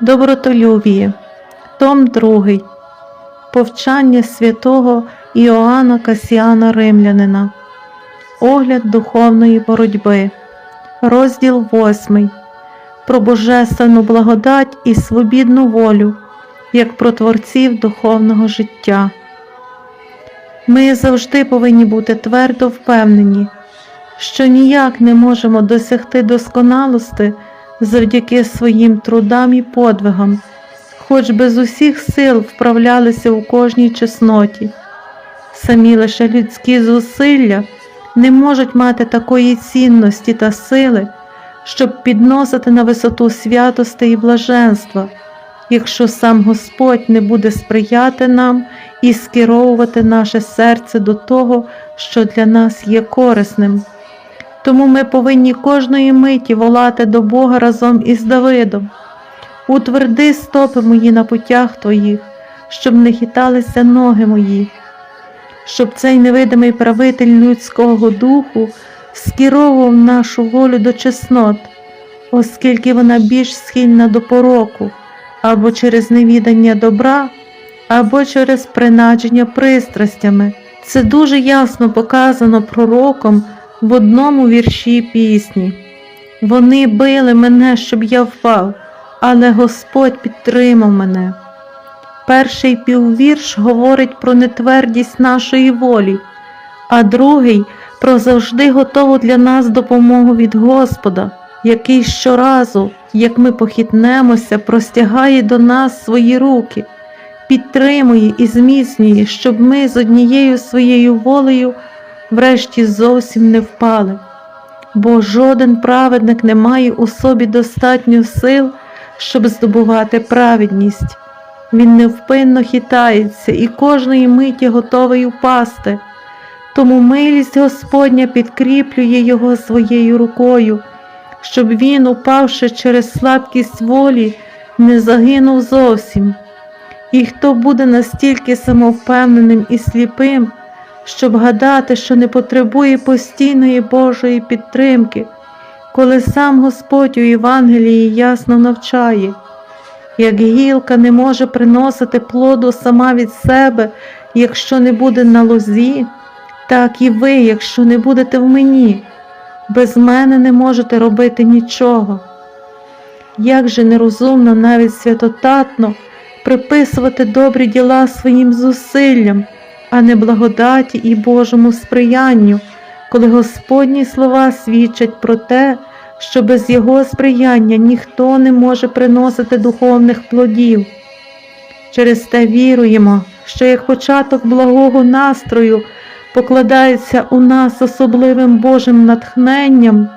Добротолюбіє, Том 2. Повчання святого Іоанна Касіана Римлянина. Огляд духовної боротьби. Розділ 8. Про божественну благодать і свобідну волю, як про творців духовного життя. Ми завжди повинні бути твердо впевнені, що ніяк не можемо досягти досконалости завдяки своїм трудам і подвигам, хоч би з усіх сил вправлялися у кожній чесноті. Самі лише людські зусилля не можуть мати такої цінності та сили, щоб підносити на висоту святости і блаженства, якщо сам Господь не буде сприяти нам і скеровувати наше серце до того, що для нас є корисним. Тому ми повинні кожної миті волати до Бога разом із Давидом. Утверди стопи мої на путях твоїх, щоб не хиталися ноги мої, щоб цей невидимий правитель людського духу скеровував нашу волю до чеснот, оскільки вона більш схильна до пороку, або через невідання добра, або через принадження пристрастями. Це дуже ясно показано пророком в одному вірші пісні. Вони били мене, щоб я впав, але Господь підтримав мене. Перший піввірш говорить про нетвердість нашої волі, а другий про завжди готову для нас допомогу від Господа, який щоразу, як ми похитнемося, простягає до нас свої руки, підтримує і зміцнює, щоб ми з однією своєю волею врешті зовсім не впали. Бо жоден праведник не має у собі достатньо сил, щоб здобувати праведність. Він невпинно хитається і кожної миті готовий упасти. Тому милість Господня підкріплює його своєю рукою, щоб він, упавши через слабкість волі, не загинув зовсім. І хто буде настільки самовпевненим і сліпим, щоб гадати, що не потребує постійної Божої підтримки, коли сам Господь у Євангелії ясно навчає, як гілка не може приносити плоду сама від себе, якщо не буде на лозі, так і ви, якщо не будете в мені, без мене не можете робити нічого. Як же нерозумно, навіть святотатно приписувати добрі діла своїм зусиллям, а не благодаті і Божому сприянню, коли Господні слова свідчать про те, що без Його сприяння ніхто не може приносити духовних плодів. Через те віруємо, що як початок благого настрою покладається у нас особливим Божим натхненням,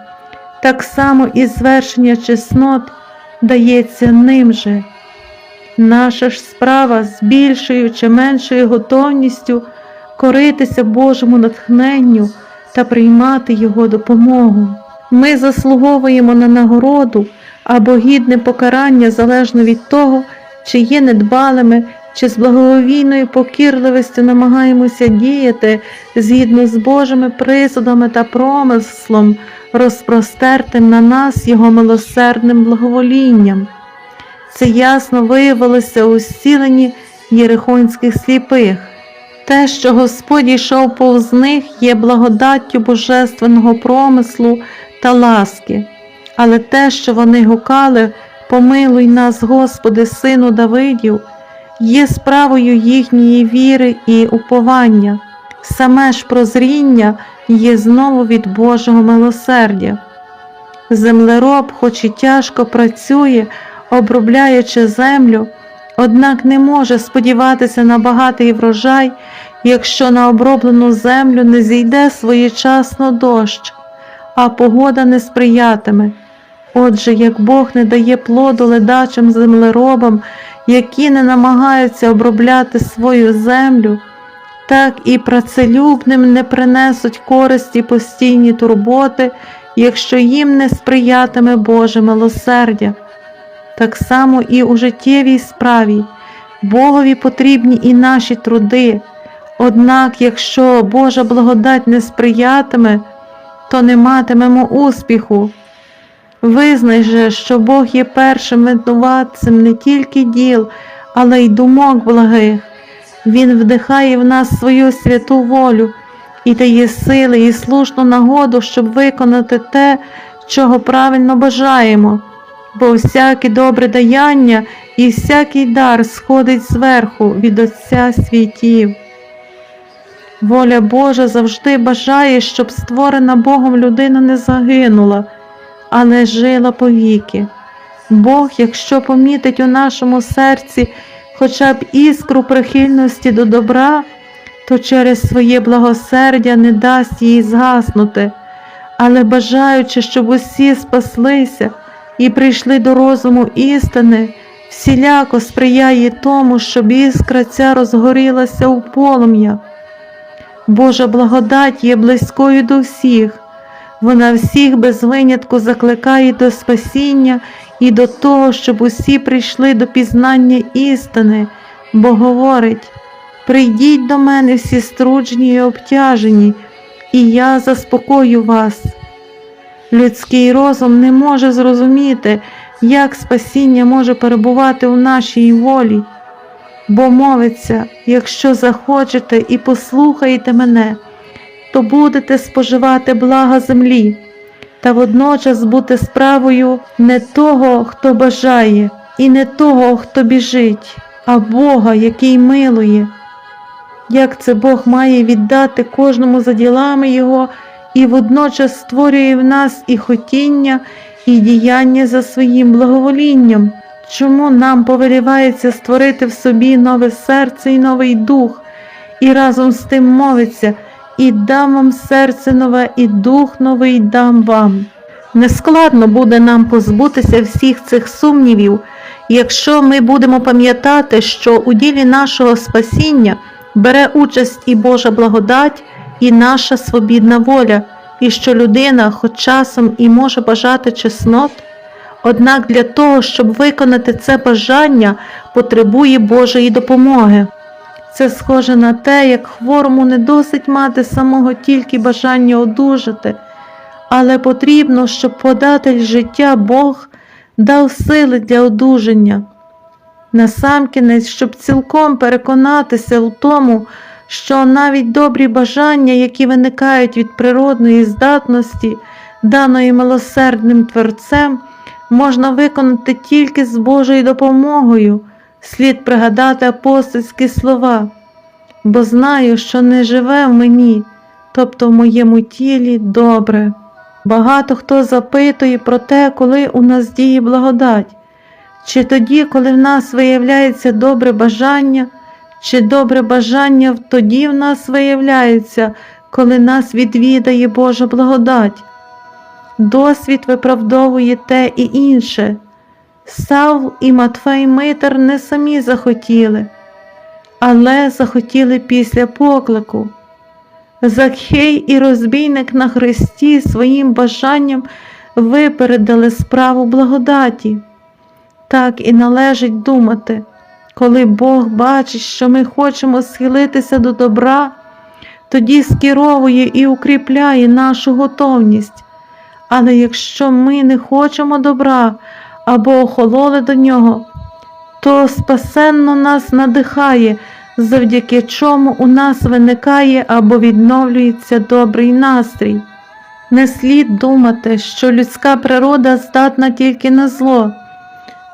так само і звершення чеснот дається ним же. Наша ж справа з більшою чи меншою готовністю коритися Божому натхненню та приймати Його допомогу. Ми заслуговуємо на нагороду або гідне покарання залежно від того, чи є недбалими, чи з благовійною покірливістю намагаємося діяти згідно з Божими присудами та промислом, розпростертим на нас Його милосердним благоволінням. Це ясно виявилося у зціленні єрихонських сліпих. Те, що Господь йшов повз них, є благодаттю божественного промислу та ласки, але те, що вони гукали, помилуй нас, Господи, Сину Давидів, є справою їхньої віри і уповання, саме ж прозріння є знову від Божого милосердя. Землероб, хоч і тяжко працює, обробляючи землю, однак не може сподіватися на багатий врожай, якщо на оброблену землю не зійде своєчасно дощ, а погода не сприятиме. Отже, як Бог не дає плоду ледачим землеробам, які не намагаються обробляти свою землю, так і працелюбним не принесуть користі постійні турботи, якщо їм не сприятиме Боже милосердя. Так само і у життєвій справі Богові потрібні і наші труди. Однак, якщо Божа благодать не сприятиме, то не матимемо успіху. Визнай же, що Бог є першим винуватцем не тільки діл, але й думок благих. Він вдихає в нас свою святу волю і дає сили і слушну нагоду, щоб виконати те, чого правильно бажаємо, бо всяке добре даяння і всякий дар сходить зверху від Отця світів. Воля Божа завжди бажає, щоб створена Богом людина не загинула, але жила повіки. Бог, якщо помітить у нашому серці хоча б іскру прихильності до добра, то через своє благосердя не дасть їй згаснути, але бажаючи, щоб усі спаслися і прийшли до розуму істини, всіляко сприяє тому, щоб іскра ця розгорілася у полум'я. Божа благодать є близькою до всіх. Вона всіх без винятку закликає до спасіння і до того, щоб усі прийшли до пізнання істини, бо говорить: прийдіть до мене всі струджені і обтяжені, і я заспокою вас. Людський розум не може зрозуміти, як спасіння може перебувати у нашій волі, бо мовиться, якщо захочете і послухаєте мене, то будете споживати блага землі, та водночас бути справою не того, хто бажає, і не того, хто біжить, а Бога, який милує. Як це Бог має віддати кожному за ділами Його і водночас створює в нас і хотіння, і діяння за своїм благоволінням. Чому нам повелівається створити в собі нове серце і новий дух, і разом з тим мовиться, і дам вам серце нове, і дух новий дам вам. Нескладно буде нам позбутися всіх цих сумнівів, якщо ми будемо пам'ятати, що у ділі нашого спасіння бере участь і Божа благодать, і наша свобідна воля, і що людина хоч часом і може бажати чеснот, однак для того, щоб виконати це бажання, потребує Божої допомоги. Це схоже на те, як хворому не досить мати самого тільки бажання одужати, але потрібно, щоб податель життя Бог дав сили для одужання. Насамкінець, щоб цілком переконатися в тому, що навіть добрі бажання, які виникають від природної здатності, даної милосердним Творцем, можна виконати тільки з Божою допомогою, слід пригадати апостольські слова, бо знаю, що не живе в мені, тобто в моєму тілі добре. Багато хто запитує про те, коли у нас діє благодать, чи тоді, коли в нас виявляється добре бажання, чи добре бажання тоді в нас виявляється, коли нас відвідає Божа благодать. Досвід виправдовує те і інше. Савл і Матфей Митер не самі захотіли, але захотіли після поклику. Закхей і розбійник на хресті своїм бажанням випередили справу благодаті. Так і належить думати, коли Бог бачить, що ми хочемо схилитися до добра, тоді скеровує і укріпляє нашу готовність. Але якщо ми не хочемо добра або охололи до нього, то спасенно нас надихає, завдяки чому у нас виникає або відновлюється добрий настрій. Не слід думати, що людська природа здатна тільки на зло.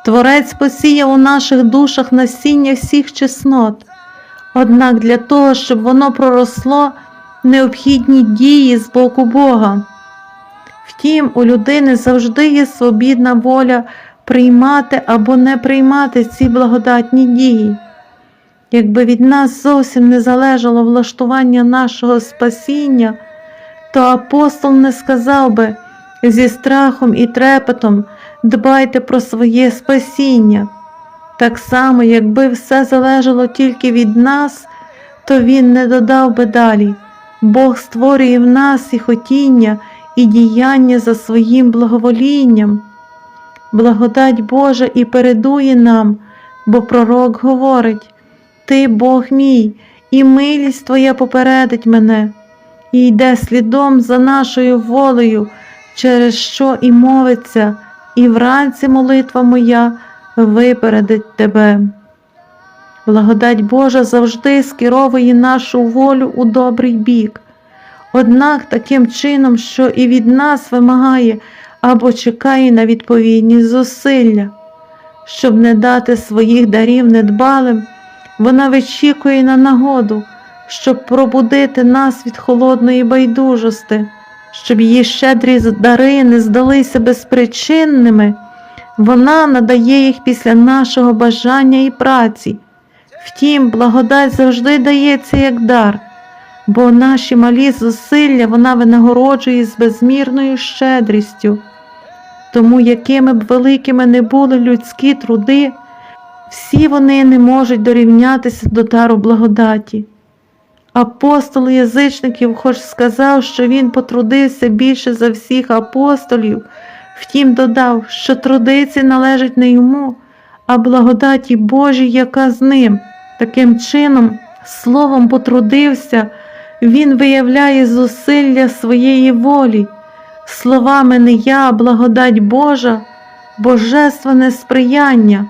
Творець посіяв у наших душах насіння всіх чеснот, однак для того, щоб воно проросло, необхідні дії з боку Бога. Втім, у людини завжди є свобідна воля приймати або не приймати ці благодатні дії. Якби від нас зовсім не залежало влаштування нашого спасіння, то апостол не сказав би зі страхом і трепетом дбайте про своє спасіння. Так само, якби все залежало тільки від нас, то він не додав би далі. Бог створює в нас і хотіння, і діяння за своїм благоволінням. Благодать Божа і передує нам, бо пророк говорить: Ти Бог мій, і милість Твоя попередить мене, і йде слідом за нашою волею, через що і мовиться, і вранці молитва моя випередить тебе. Благодать Божа завжди скеровує нашу волю у добрий бік, однак таким чином, що і від нас вимагає або чекає на відповідні зусилля. Щоб не дати своїх дарів недбалим, вона вичікує на нагоду, щоб пробудити нас від холодної байдужости, щоб її щедрі дари не здалися безпричинними, вона надає їх після нашого бажання і праці. Втім, благодать завжди дається як дар, бо наші малі зусилля вона винагороджує з безмірною щедрістю. Тому, якими б великими не були людські труди, всі вони не можуть дорівнятися до дару благодаті. Апостол язичників хоч сказав, що він потрудився більше за всіх апостолів, втім додав, що трудиці належать не йому, а благодаті Божій, яка з ним. Таким чином, словом потрудився, він виявляє зусилля своєї волі, словами не я, а благодать Божа, божественне сприяння,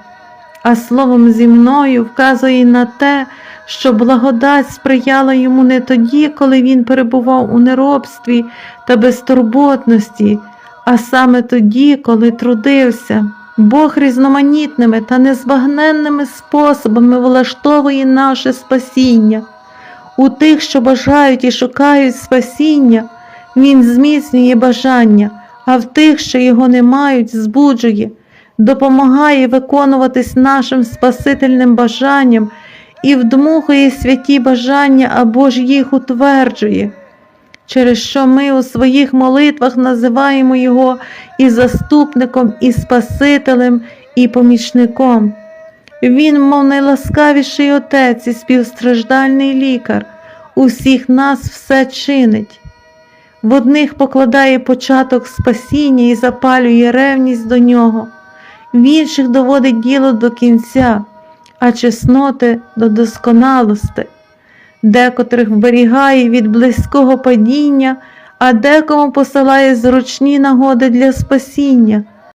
а словом зі мною вказує на те, що благодать сприяла йому не тоді, коли він перебував у неробстві та безтурботності, а саме тоді, коли трудився. Бог різноманітними та незбагненними способами влаштовує наше спасіння. У тих, що бажають і шукають спасіння, Він зміцнює бажання, а в тих, що його не мають, збуджує, допомагає виконуватись нашим спасительним бажанням і вдмухує святі бажання або ж їх утверджує, через що ми у своїх молитвах називаємо Його і заступником, і Спасителем, і помічником. Він, мов найласкавіший отець і співстраждальний лікар, усіх нас все чинить. В одних покладає початок спасіння і запалює ревність до нього, в інших доводить діло до кінця, а чесноти до досконалости, декотрих вберігає від близького падіння, а декому посилає зручні нагоди для спасіння.